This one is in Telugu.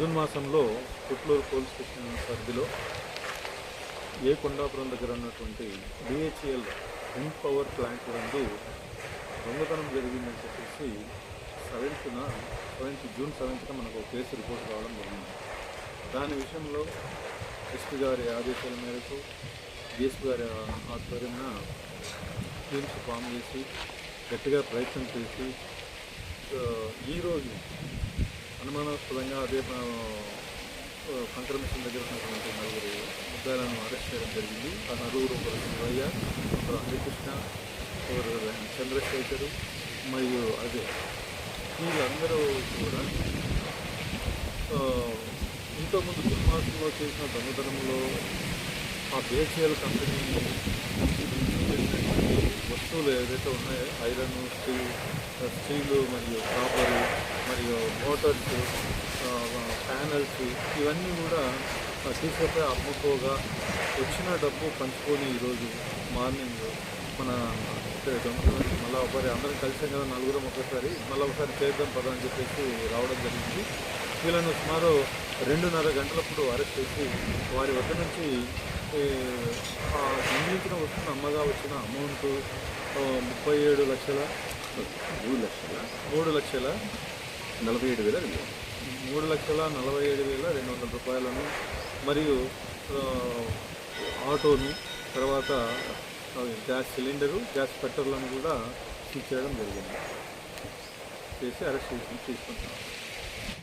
జూన్ మాసంలో పుట్లూరు పోలీస్ స్టేషన్ పరిధిలో ఏ కొండాపురం దగ్గర ఉన్నటువంటి డిహెచ్ఎల్ విండ్ పవర్ ప్లాంట్ నందు దొంగతనం జరిగిందని చెప్పేసి సెవెంత్న సెవెంత్ జూన్ సెవెంత్న మనకు ఒక కేసు రిపోర్ట్ రావడం జరిగింది. దాని విషయంలో ఎస్పీ గారి ఆదేశాల మేరకు డిఎస్పీ గారి ఆధ్వర్యంన టీమ్స్ ఫామ్ చేసి గట్టిగా ప్రయత్నం చేసి ఈరోజు అనుమానాస్పదంగా అదే ఆ, సంక్రమించిన దగ్గర ఉన్నటువంటి నలుగురు ముద్దాలను అరెస్ట్ చేయడం జరిగింది. ఆ నలుగురు ఒకరు శివయ్య ఒకరు హరికృష్ణ ఒకరు చంద్రశేఖరు మరియు అదే వీళ్ళందరూ కూడా ఇంతకుముందు జూన్ చేసిన దొంగతనంలో ఆ బేసియల్ కంపెనీ చేసినటువంటి వస్తువులు ఏదైతే ఉన్నాయో ఐరన్ స్టీల్ స్టీలు మరియు కాపర్ మరియు మోటార్స్ ప్యానల్స్ ఇవన్నీ కూడా తీసుకుపోయి అమ్ముకోగా వచ్చిన డబ్బు పంచుకొని ఈరోజు మార్నింగ్ మన మళ్ళీ ఒకసారి అందరం కలిసాం కదా నలుగురం ఒకసారి మళ్ళీ ఒకసారి చేద్దాం పదా అని చెప్పేసి రావడం జరిగింది. వీళ్ళను సుమారు రెండున్నర గంటలప్పుడు అరెస్ట్ చేసి వారి వద్ద నుంచి సంబంధించిన వస్తున్న అమ్మగా వచ్చిన అమౌంట్ ముప్పై ఏడు లక్షల మూడు లక్షల. మూడు లక్షల నలభై ఏడు వేల రెండు మూడు. లక్షల నలభై ఏడు వేల రెండు వందల రూపాయలను మరియు ఆటోను తర్వాత గ్యాస్ సిలిండరు గ్యాస్ కట్టర్లను కూడా సీజ్ చేయడం జరిగింది. చేసి అరెస్ట్ చేసి తీసుకుంటాం